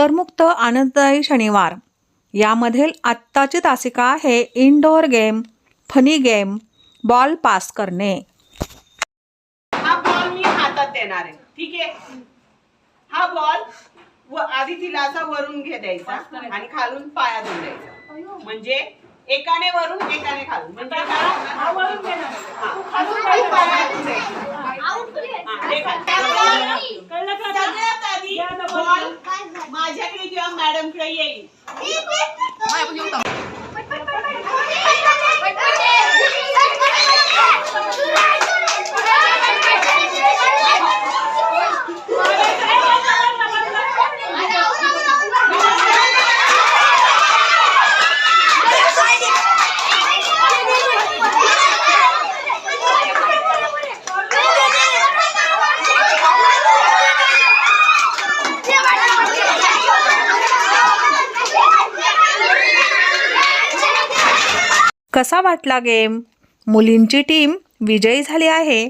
उत्तरमुक्त आनंददायी शनिवार. यामधील आत्ताची तासिका आहे indoor game funny game ball pass करणे. हा बॉल मी हातात देणार आहे. ठीक आहे? हा बॉल व आधी तिला असा वरून घे द्यायचा आणि खालून पाया देऊन द्यायचा. म्हणजे एकाने वरून एकाने खालून म्हणजे काय? हा, खालून खाली पाया देऊन द्यायचा. हा, एका- सगळ्यात आधी बॉल माझ्याकडे किंवा मॅडमकडे येईल. कसा वाटला गेम? मुलींची टीम विजयी झाली आहे.